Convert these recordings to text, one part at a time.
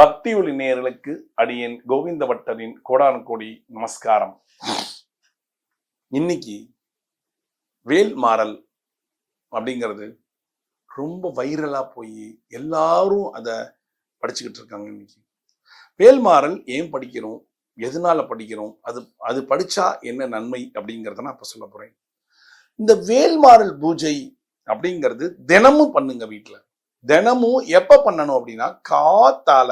பக்தி ஒளி நேர்களுக்கு அடியேன் கோவிந்த பட்டரின் கோடான கோடி நமஸ்காரம். இன்னைக்கு வேல் மாறல் அப்படிங்கிறது ரொம்ப வைரலா போய் எல்லாரும் அதை படிச்சுக்கிட்டு இருக்காங்க இன்னைக்கு. வேல் மாறல் ஏன் படிக்கிறோம்? எதனால படிக்கிறோம்? அது அது படிச்சா என்ன நன்மை அப்படிங்கிறத நான் இப்போ சொல்ல போறேன். இந்த வேல்மாறல் பூஜை அப்படிங்கிறது தினமும் பண்ணுங்க வீட்டில் தினமும் எப்ப பண்ணணும் அப்படின்னா காத்தால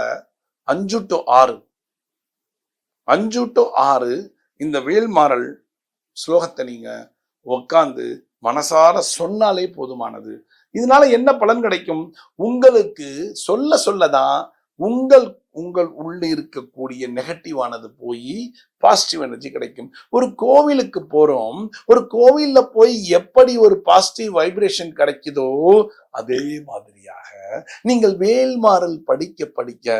அஞ்சு டு ஆறு. அஞ்சு டு ஆறு இந்த வேல்மாறல் ஸ்லோகத்தை நீங்க உட்காந்து மனசார சொன்னாலே போதுமானது. இதனால என்ன பலன் கிடைக்கும்? உங்களுக்கு சொல்ல சொல்லதான் உங்கள் உங்கள் உள்ளே இருக்கக்கூடிய நெகட்டிவானது போய் பாசிட்டிவ் எனர்ஜி கிடைக்கும். ஒரு கோவிலுக்கு போகிறோம் ஒரு கோவிலில் போய் எப்படி ஒரு பாசிட்டிவ் வைப்ரேஷன் கிடைக்குதோ அதே மாதிரியாக நீங்கள் வேல்மாறல் படிக்க படிக்க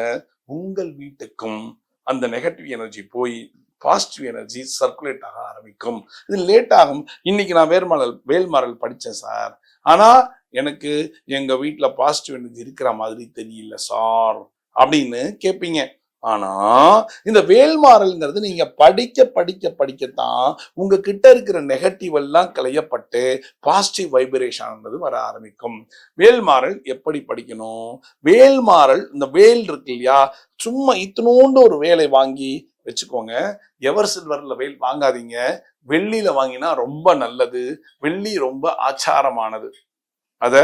உங்கள் வீட்டுக்கும் அந்த நெகட்டிவ் எனர்ஜி போய் பாசிட்டிவ் எனர்ஜி சர்க்குலேட் ஆக ஆரம்பிக்கும். இது லேட் ஆகும். இன்னைக்கு நான் வேர்மாறல் வேல்மாறல் படித்தேன் சார். ஆனால் எனக்கு எங்கள் வீட்டில் பாசிட்டிவ் எனர்ஜி இருக்கிற மாதிரி தெரியல சார். அப்படின்னு கேட்பீங்க ஆனா இந்த வேல்மாறல்ங்கிறது நீங்க படிக்க படிக்க படிக்கத்தான் உங்க கிட்ட இருக்கிற நெகட்டிவ் எல்லாம் களையப்பட்டு பாசிட்டிவ் வைப்ரேஷன் வர ஆரம்பிக்கும். வேல்மாறல் எப்படி படிக்கணும்? வேல்மாறல் இந்த வேல் இருக்கு இல்லையா? சும்மா இத்தினோண்டு ஒரு வேலை வாங்கி வச்சுக்கோங்க. எவர் சில்வர்ல வேல் வாங்காதீங்க. வெள்ளியில வாங்கினா ரொம்ப நல்லது. வெள்ளி ரொம்ப ஆச்சாரமானது. அதை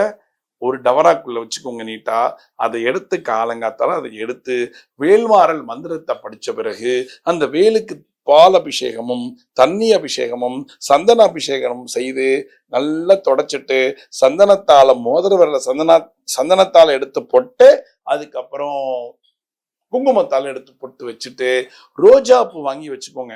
ஒரு டவராக்குள்ள வச்சுக்கோங்க நீட்டா அதை எடுத்து காலங்காத்தால அதை எடுத்து வேல்மாறல் மந்திரத்தை படித்த பிறகு அந்த வேலுக்கு பால் அபிஷேகமும் தண்ணி அபிஷேகமும் சந்தன அபிஷேகமும் செய்து நல்லா தொடச்சிட்டு சந்தனத்தால் மோதிர வரல சந்தன சந்தனத்தால் எடுத்து போட்டு அதுக்கப்புறம் குங்குமத்தால் எடுத்து பொட்டு வச்சுட்டு ரோஜா பூ வாங்கி வச்சுக்கோங்க.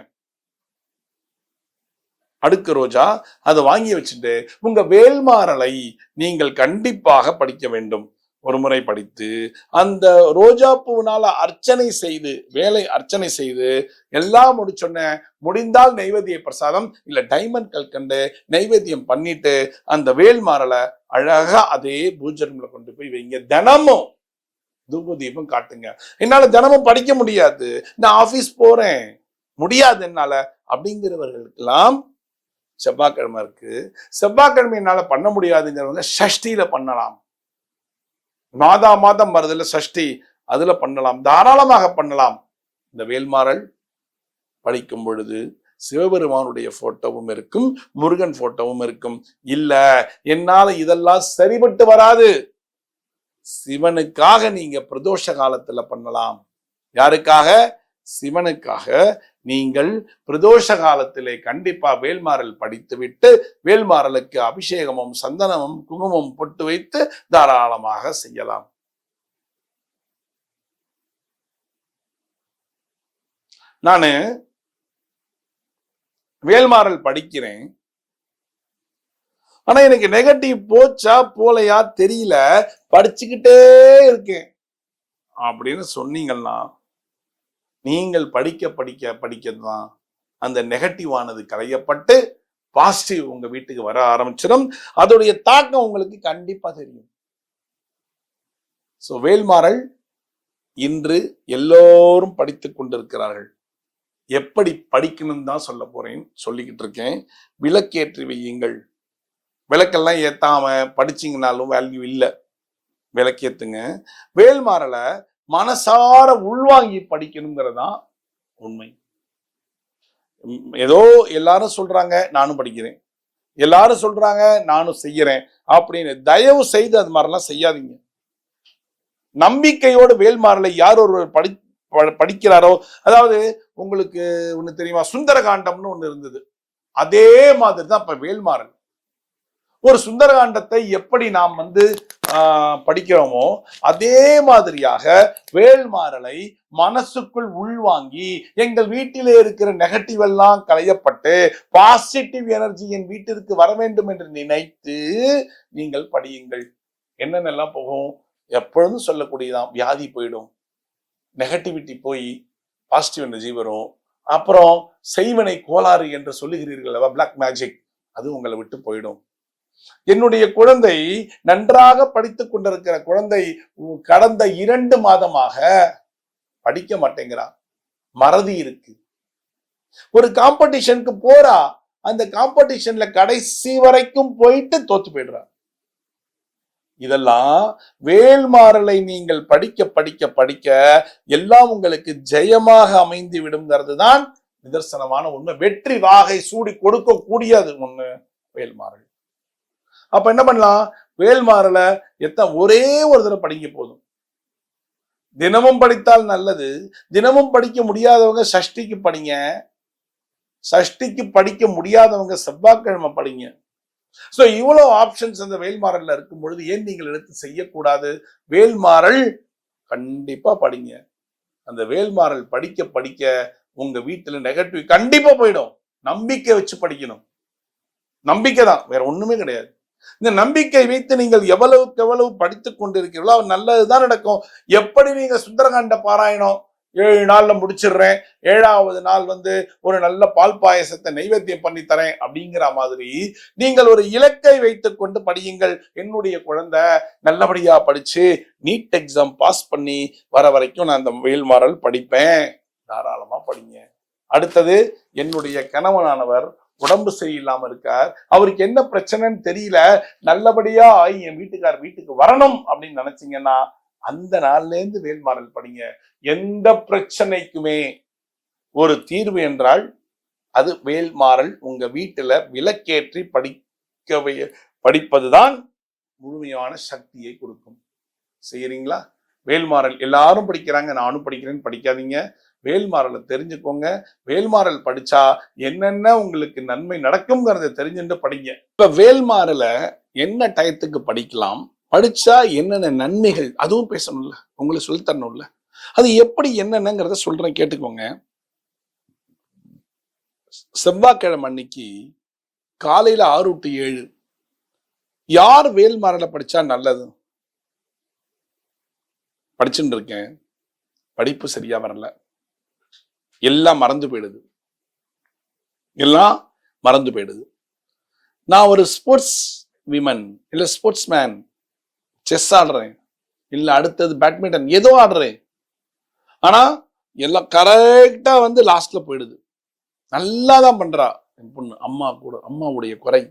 அடுக்கு ரோஜா அதை வாங்கி வச்சுட்டு உங்க வேல்மாறலை நீங்கள் கண்டிப்பாக படிக்க வேண்டும். ஒரு முறை படித்து அந்த ரோஜா பூவினால அர்ச்சனை செய்து வேலை அர்ச்சனை செய்து எல்லாம் முடிச்சொன்ன முடிந்தால் நைவேத்திய பிரசாதம் இல்ல டைமண்ட் கல்கண்டு நைவேத்தியம் பண்ணிட்டு அந்த வேல்மாறலை அழகா அதே பூஜரம்ல கொண்டு போய் வைங்க. தினமும் தூப தீபம் காட்டுங்க. என்னால தினமும் படிக்க முடியாது. நான் ஆபீஸ் போறேன். முடியாது என்னால. அப்படிங்கிறவர்களுக்கெல்லாம் செவ்வாய்க்கிழமை இருக்கு. செவ்வாய்க்கிழமை என்னால பண்ண முடியாதுங்கிறவங்க சஷ்டியில பண்ணலாம். மாதா மாதம் வருதுல சஷ்டி அதுல பண்ணலாம். தாராளமாக பண்ணலாம். இந்த வேல்மாறல் படிக்கும் பொழுது சிவபெருமானுடைய போட்டோவும் இருக்கும் முருகன் போட்டோவும் இருக்கும். இல்ல என்னால இதெல்லாம் சரிபட்டு வராது. சிவனுக்காக நீங்க பிரதோஷ காலத்துல பண்ணலாம். யாருக்காக? சிவனுக்காக நீங்கள் பிரதோஷ காலத்திலே கண்டிப்பா வேல்மாறல் படித்துவிட்டு வேல்மாறலுக்கு அபிஷேகமும் சந்தனமும் குங்குமம் பொட்டு வைத்து தாராளமாக செய்யலாம். நானு வேல்மாறல் படிக்கிறேன். ஆனா எனக்கு நெகட்டிவ் போச்சா போலையா தெரியல. படிச்சுக்கிட்டே இருக்கேன். அப்படின்னு சொன்னீங்கன்னா நீங்கள் படிக்க படிக்க படிக்கதான் அந்த நெகட்டிவானது களையப்பட்டு பாசிட்டிவ் உங்க வீட்டுக்கு வர ஆரம்பிச்சிடும். அதோடைய தாக்கம் உங்களுக்கு கண்டிப்பா தெரியும். ஸோ வேல்மாறல் இன்று எல்லோரும் படித்துக் கொண்டிருக்கிறார்கள். எப்படி படிக்கணும்னு தான் சொல்ல போறேன் சொல்லிக்கிட்டு இருக்கேன். விளக்கேற்றி வையுங்கள். விளக்கெல்லாம் ஏத்தாம படிச்சீங்கனாலும் வேல்யூ இல்லை. விளக்கேத்துங்க. வேல்மாறலை மனசார உள்வாங்கி படிக்கணுங்கிறதான் உண்மை. ஏதோ எல்லாரும் சொல்றாங்க நானும் படிக்கிறேன். எல்லாரும் சொல்றாங்க நானும் செய்யறேன் அப்படின்னு தயவு செய்து அது மாதிரிலாம் செய்யாதீங்க. நம்பிக்கையோடு வேல்மாறலை யார் ஒருவர் படி ப- படிக்கிறாரோ அதாவது உங்களுக்கு ஒண்ணு தெரியுமா சுந்தரகாண்டம்னு ஒண்ணு இருந்தது. அதே மாதிரி தான் இப்போ வேல்மாறல். ஒரு சுந்தரகாண்டத்தை எப்படி நாம் வந்து படிக்கிறோமோ அதே மாதிரியாக வேள்மாறலை மனசுக்குள் உள்வாங்கி எங்கள் வீட்டிலே இருக்கிற நெகட்டிவ் எல்லாம் களையப்பட்டு பாசிட்டிவ் எனர்ஜி என் வீட்டிற்கு வர வேண்டும் என்று நினைத்து நீங்கள் படியுங்கள். என்னென்னலாம் போகும்? எப்பொழுதும் சொல்லக்கூடியதான் வியாதி போயிடும். நெகட்டிவிட்டி போய் பாசிட்டிவ் எனர்ஜி வரும். அப்புறம் செய்வனை கோளாறு என்று சொல்லுகிறீர்கள் பிளாக் மேஜிக் அது உங்களை விட்டு போயிடும். என்னுடைய குழந்தை நன்றாக படித்துக் கொண்டிருக்கிற குழந்தை கடந்த இரண்டு மாதமாக படிக்க மாட்டேங்கிறான். மறதி இருக்கு. ஒரு காம்படிஷனுக்கு போறா அந்த காம்படிஷன்ல கடைசி வரைக்கும் போயிட்டு தோத்து போயிடுறான் இதெல்லாம் வேல்மாறலை நீங்கள் படிக்க படிக்க படிக்க எல்லாம் உங்களுக்கு ஜெயமாக அமைந்து விடுங்கிறது தான் நிதர்சனமான உண்மை. வெற்றி வாகை சூடி கொடுக்கக்கூடியது ஒண்ணு வேல்மாறல். அப்ப என்ன பண்ணலாம்? வேல்மாறலை எத்தனை ஒரே ஒரு தடவை படிக்க போதும். தினமும் படித்தால் நல்லது. தினமும் படிக்க முடியாதவங்க சஷ்டிக்கு படிங்க. சஷ்டிக்கு படிக்க முடியாதவங்க செவ்வாய்க்கிழமை படிங்க. சோ இவ்வளவு ஆப்ஷன்ஸ் அந்த வேல்மாறல்ல இருக்கும் பொழுது ஏன் நீங்கள் எடுத்து செய்யக்கூடாது? வேல்மாறல் கண்டிப்பா படிங்க. அந்த வேல்மாறல் படிக்க படிக்க உங்க வீட்டுல நெகட்டிவ் கண்டிப்பா போயிடும். நம்பிக்கை வச்சு படிக்கணும். நம்பிக்கை தான் வேற ஒண்ணுமே கிடையாது. இந்த நம்பிக்கை வைத்து நீங்கள் எவ்வளவுக்கு எவ்வளவு படித்துக் கொண்டிருக்கிறீர்களோ அது நல்லதுதான் நடக்கும். எப்படி நீங்க சுந்தரகாண்ட பாராயணம் ஏழு நாள்ல முடிச்சிடுறேன் ஏழாவது நாள் வந்து ஒரு நல்ல பால் பாயசத்தை நைவேத்தியம் பண்ணி தரேன் அப்படிங்கிற மாதிரி நீங்கள் ஒரு இலக்கை வைத்து கொண்டு படியுங்கள். என்னுடைய குழந்தை நல்லபடியா படிச்சு நீட் எக்ஸாம் பாஸ் பண்ணி வர வரைக்கும் நான் அந்த வேல்மாறல் படிப்பேன். தாராளமா படிங்க. அடுத்தது என்னுடைய கணவனானவர் உடம்பு சரியில்லாம இருக்கார். அவருக்கு என்ன பிரச்சனைன்னு தெரியல. நல்லபடியா ஆகி என் வீட்டுக்கார் வீட்டுக்கு வரணும் அப்படின்னு நினைச்சீங்கன்னா அந்த நாள்ல இருந்து வேல்மாறல் படிங்க. எந்த பிரச்சனைக்குமே ஒரு தீர்வு என்றால் அது வேல்மாறல் உங்க வீட்டுல விலக்கேற்றி படிக்க படிப்பதுதான் முழுமையான சக்தியை கொடுக்கும். செய்யறீங்களா வேல்மாறல். எல்லாரும் படிக்கிறாங்க நானும் படிக்கிறேன்னு படிக்காதீங்க. வேல்மாறலை தெரிஞ்சுக்கோங்க. வேல்மாறல் படிச்சா என்னென்ன உங்களுக்கு நன்மை நடக்கும்ங்கிறத தெரிஞ்சுட்டு படிங்க. இப்ப வேல்மாறலை என்ன டயத்துக்கு படிக்கலாம்? படிச்சா என்னென்ன நன்மைகள்? அதுவும் பேசணும்ல. உங்களுக்கு சொல்லி தரணும்ல அது எப்படி என்னென்னங்கிறத சொல்றேன் கேட்டுக்கோங்க. செவ்வாய்க்கிழமை அன்னைக்கு காலையில ஆறு டு ஏழு. யார் வேல்மாறலை படிச்சா நல்லது? படிச்சுட்டு இருக்கேன். படிப்பு சரியா வரல. எல்லாம் மறந்து போயிடுது. எல்லாம் மறந்து போயிடுது. நான் ஒரு ஸ்போர்ட்ஸ் விமன் இல்லை ஸ்போர்ட்ஸ் மேன் செஸ் ஆடுறேன். இல்லை அடுத்தது பேட்மிண்டன் ஏதோ ஆடுறேன். ஆனா எல்லாம் கரெக்டாக வந்து லாஸ்ட்ல போயிடுது. நல்லா தான் பண்றா. என் பொண்ணு அம்மா கூட அம்மாவுடைய குறை.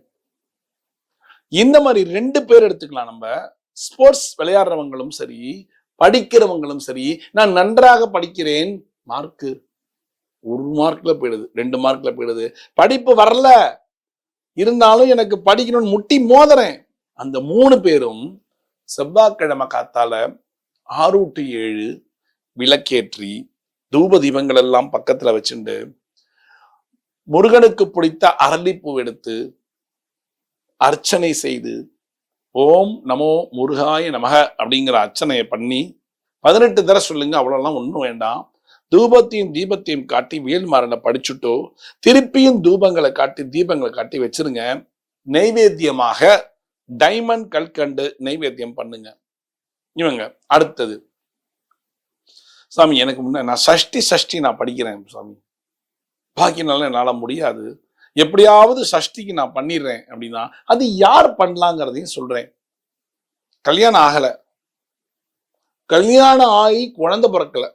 இந்த மாதிரி ரெண்டு பேர் எடுத்துக்கலாம் நம்ம. ஸ்போர்ட்ஸ் விளையாடுறவங்களும் சரி படிக்கிறவங்களும் சரி நான் நன்றாக படிக்கிறேன். மார்க்கு ஒரு மார்க்ல போயிடுது ரெண்டு மார்க்ல போயிடுது. படிப்பு வரல. இருந்தாலும் எனக்கு படிக்கணும்னு முட்டி மோதுறேன். அந்த மூணு பேரும் செவ்வாய்க்கிழமை காத்தால ஆறு டு ஏழு விளக்கேற்றி தூப தீபங்கள் எல்லாம் பக்கத்துல வச்சுண்டு முருகனுக்கு பிடித்த அரளிப்பூ எடுத்து அர்ச்சனை செய்து ஓம் நமோ முருகாய நமக அப்படிங்கிற அர்ச்சனையை பண்ணி பதினெட்டு தடவை சொல்லுங்க அவ்வளோலாம் ஒன்றும் வேண்டாம். தூபத்தையும் தீபத்தையும் காட்டி வேல்மாறனை படிச்சுட்டோ திருப்பியும் தூபங்களை காட்டி தீபங்களை காட்டி வச்சிருங்க. நைவேத்தியமாக டைமண்ட் கல்கண்டு நைவேத்தியம் பண்ணுங்க. இவங்க அடுத்தது. சாமி எனக்கு முன்ன நான் சஷ்டி சஷ்டி நான் படிக்கிறேன் சாமி. பாக்கி என்னால் முடியாது. எப்படியாவது சஷ்டிக்கு நான் பண்ணிடுறேன் அப்படின்னா அது யார் பண்ணலாங்கிறதையும் சொல்றேன். கல்யாணம் ஆகல. கல்யாணம் ஆகி குழந்தை பிறக்கல.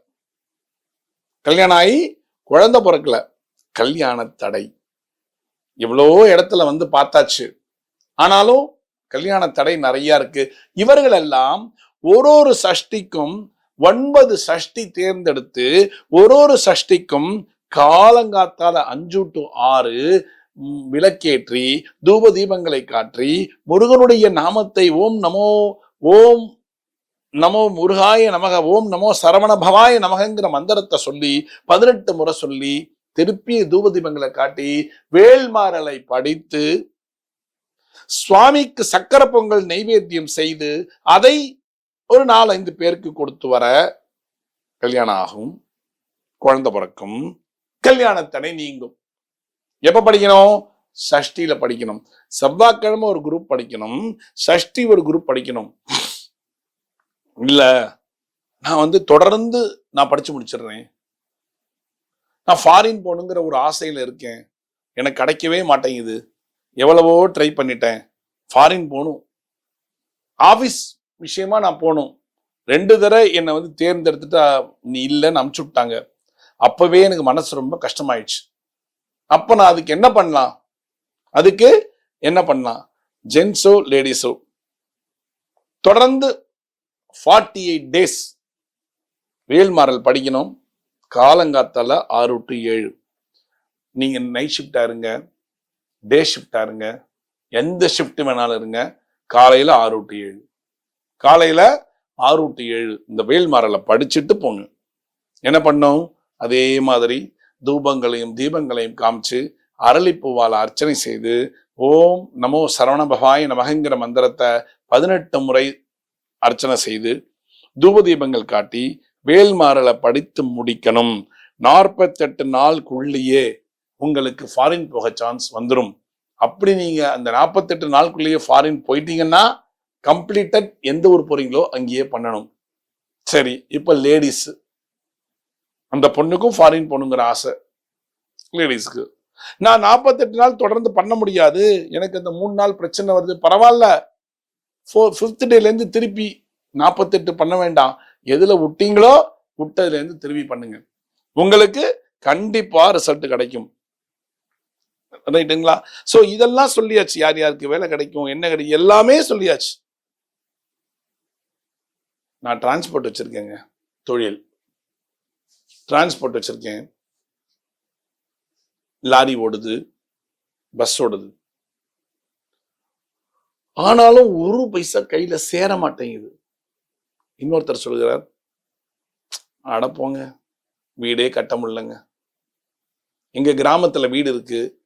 கல்யாணம் ஆகி குழந்தை பிறக்கல. கல்யாண தடை. எவ்வளோ இடத்துல வந்து பார்த்தாச்சு. ஆனாலும் கல்யாண தடை நிறைய இருக்கு. இவர்கள் எல்லாம் ஒரு ஒரு சஷ்டிக்கும் ஒன்பது சஷ்டி தேர்ந்தெடுத்து ஒரு ஒரு சஷ்டிக்கும் காலங்காத்தால அஞ்சு டு ஆறு விளக்கேற்றி தூப தீபங்களை காற்றி முருகனுடைய நாமத்தை ஓம் நமோ ஓம் நமோ முருகாய நமக ஓம் நமோ சரவண பவாய நமகங்கிற மந்திரத்தை சொல்லி பதினெட்டு முறை சொல்லி திருப்பி தூப தீபங்களை காட்டி வேல்மாறலை படித்து சுவாமிக்கு சக்கர பொங்கல் நைவேத்தியம் செய்து அதை ஒரு நாலஞ்சு பேருக்கு கொடுத்து வர கல்யாணம் ஆகும். குழந்தை பிறக்கும். கல்யாணத்தடை நீங்கும். எப்ப படிக்கணும்? சஷ்டியில படிக்கணும். செவ்வாய்க்கிழமை ஒரு குரூப் படிக்கணும். சஷ்டி ஒரு குரூப் படிக்கணும். இல்ல நான் வந்து தொடர்ந்து நான் படிச்சு முடிச்சிடுறேன். நான் ஃபாரின் போகணுங்கிற ஒரு ஆசையில இருக்கேன். எனக்கு கிடைக்கவே மாட்டேங்குது. எவ்வளவோ ட்ரை பண்ணிட்டேன். ஃபாரின் போகணும். ஆபீஸ் விஷயமா நான் போகணும். ரெண்டு தடவை என்னை வந்து தேர்ந்தெடுத்துட்டு நீ இல்லைன்னு அமுச்சு விட்டாங்க. அப்பவே எனக்கு மனசு ரொம்ப கஷ்டமாயிடுச்சு. அப்ப நான் அதுக்கு என்ன பண்ணலாம்? அதுக்கு என்ன பண்ணலாம்? ஜென்ஸோ லேடிஸோ. தொடர்ந்து ஃபார்ட்டி எயிட் டேஸ் வேல்மாறல் படிக்கணும். காலங்காத்தால ஆறு டு ஏழு. நீங்க நைட் ஷிஃப்டா இருங்க. டே ஷிஃப்டா இருங்க. எந்த ஷிஃப்ட் வேணாலும் இருங்க. காலையில ஆறு டு ஏழு. காலையில ஆறு டு ஏழு. இந்த வேல்மாறலை படிச்சுட்டு போங்க. என்ன பண்ணோம் அதே மாதிரி தூபங்களையும் தீபங்களையும் காமிச்சு அரளிப்பூவால் அர்ச்சனை செய்து ஓம் நமோ சரவண பவாய நமகங்கிற மந்திரத்தை பதினெட்டு முறை அர்ச்சனை செய்து தூப தீபங்கள் காட்டி வேல்மாறலை படித்து முடிக்கணும். நாற்பத்தெட்டு நாளுக்குள்ளேயே உங்களுக்கு ஃபாரின் போக சான்ஸ் வந்துடும் அப்படி நீங்க அந்த நாற்பத்தெட்டு நாளுக்குள்ளேயே ஃபாரின் போயிட்டீங்கன்னா கம்ப்ளீட்டட் எந்த ஊர் போறீங்களோ அங்கேயே பண்ணணும். சரி இப்போ லேடிஸ் அந்த பொண்ணுக்கும் ஃபாரின் போகணுங்கிற ஆசை. லேடிஸ்க்கு நான் நாற்பத்தெட்டு நாள் தொடர்ந்து பண்ண முடியாது. எனக்கு இந்த மூணு நாள் பிரச்சனை வருது. பரவாயில்ல. ஃபோர் ஃபிஃப்த் டேலேருந்து திருப்பி நாற்பத்தெட்டு பண்ண வேண்டாம். எதில் விட்டீங்களோ விட்டதுலேருந்து திருப்பி பண்ணுங்க. உங்களுக்கு கண்டிப்பாக ரிசல்ட் கிடைக்கும். ரைட்டுங்களா ஸோ இதெல்லாம் சொல்லியாச்சு. யார் யாருக்கு வேலை கிடைக்கும் என்ன கிடைக்கும் எல்லாமே சொல்லியாச்சு. நான் டிரான்ஸ்போர்ட் வச்சுருக்கேங்க. தொழில். டிரான்ஸ்போர்ட் வச்சிருக்கேன். லாரி ஓடுது பஸ் ஓடுது. ஆனாலும் ஒரு பைசா கையில சேர மாட்டேங்குது. இன்னொருத்தர் சொல்கிறார் அடப்போங்க போங்க வீடே கட்ட முடியலங்க. எங்க கிராமத்துல வீடு இருக்கு.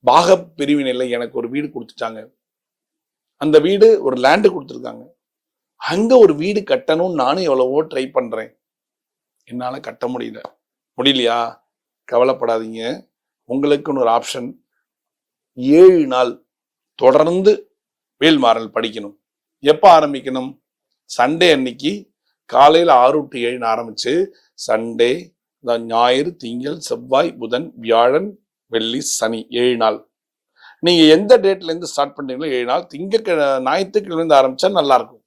பாக பிரிவினையில் எனக்கு ஒரு வீடு கொடுத்துட்டாங்க. அந்த வீடு ஒரு லேண்டு கொடுத்துருக்காங்க. அங்க ஒரு வீடு கட்டணும்னு நானும் எவ்வளவோ ட்ரை பண்றேன். என்னால் கட்ட முடியல. முடியலையா? கவலைப்படாதீங்க. உங்களுக்குன்னு ஒரு ஆப்ஷன் ஏழு நாள் தொடர்ந்து வேல்மாறல் படிக்கணும். எப்போ ஆரம்பிக்கணும்? சண்டே அன்னைக்கு காலையில் ஆறு டு ஏழுன்னு ஆரம்பித்து சண்டே ஞாயிறு திங்கள் செவ்வாய் புதன் வியாழன் வெள்ளி சனி ஏழு நாள். நீங்கள் எந்த டேட்லேருந்து ஸ்டார்ட் பண்ணுறீங்களோ ஏழு நாள் திங்கக்கிழமை ஞாயிற்றுக்கிழமை இருந்து நல்லாயிருக்கும்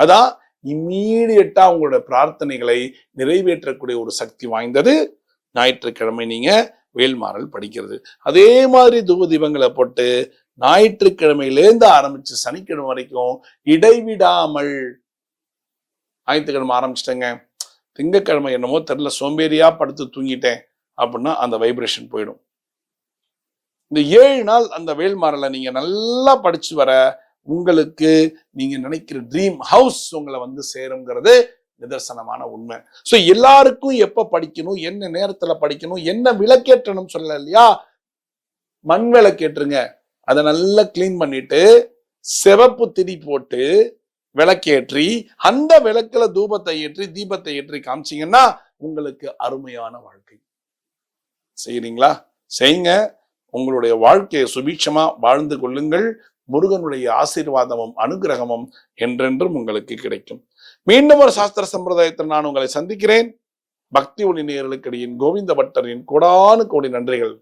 அதான் இம்மீடியட்டா உங்களோட பிரார்த்தனைகளை நிறைவேற்றக்கூடிய ஒரு சக்தி வாய்ந்தது. ஞாயிற்றுக்கிழமை நீங்க வேல்மாறல் படிக்கிறது. அதே மாதிரி தூப தீபங்களை போட்டு ஞாயிற்றுக்கிழமையிலேருந்து ஆரம்பிச்சு சனிக்கிழமை வரைக்கும் இடைவிடாமல் ஞாயிற்றுக்கிழமை ஆரம்பிச்சிட்டேங்க. திங்கக்கிழமை என்னமோ தெரில சோம்பேறியா படுத்து தூங்கிட்டேன் அப்படின்னா அந்த வைப்ரேஷன் போயிடும். இந்த ஏழு நாள் அந்த வேல்மாறலை நீங்க நல்லா படிச்சு வர உங்களுக்கு நீங்க நினைக்கிற ட்ரீம் ஹவுஸ் உங்களை வந்து சேருங்கிறது நிதர்சனமான உண்மை. ஸோ எல்லாருக்கும் எப்ப படிக்கணும் என்ன நேரத்துல படிக்கணும் என்ன விளக்கேற்றணும் சொல்லல இல்லையா? மண் விளக்கேற்றுங்க. அதை நல்லா க்ளீன் பண்ணிட்டு சிவப்பு திரி போட்டு விளக்கேற்றி அந்த விளக்குல தூபத்தை ஏற்றி தீபத்தை ஏற்றி காமிச்சீங்கன்னா உங்களுக்கு அருமையான வாழ்க்கை. செய்யறீங்களா செய்யுங்க உங்களுடைய வாழ்க்கையை சுபீட்சமா வாழ்ந்து கொள்ளுங்கள். முருகனுடைய ஆசீர்வாதமும் அனுகிரகமும் என்றென்றும் உங்களுக்கு கிடைக்கும். மீண்டும் ஒரு சாஸ்திர சம்பிரதாயத்தில் நான் உங்களை சந்திக்கிறேன். பக்தி ஒளி நேர்களுக்கிடையின் கோவிந்த பட்டரின் கோடானு கோடி நன்றிகள்.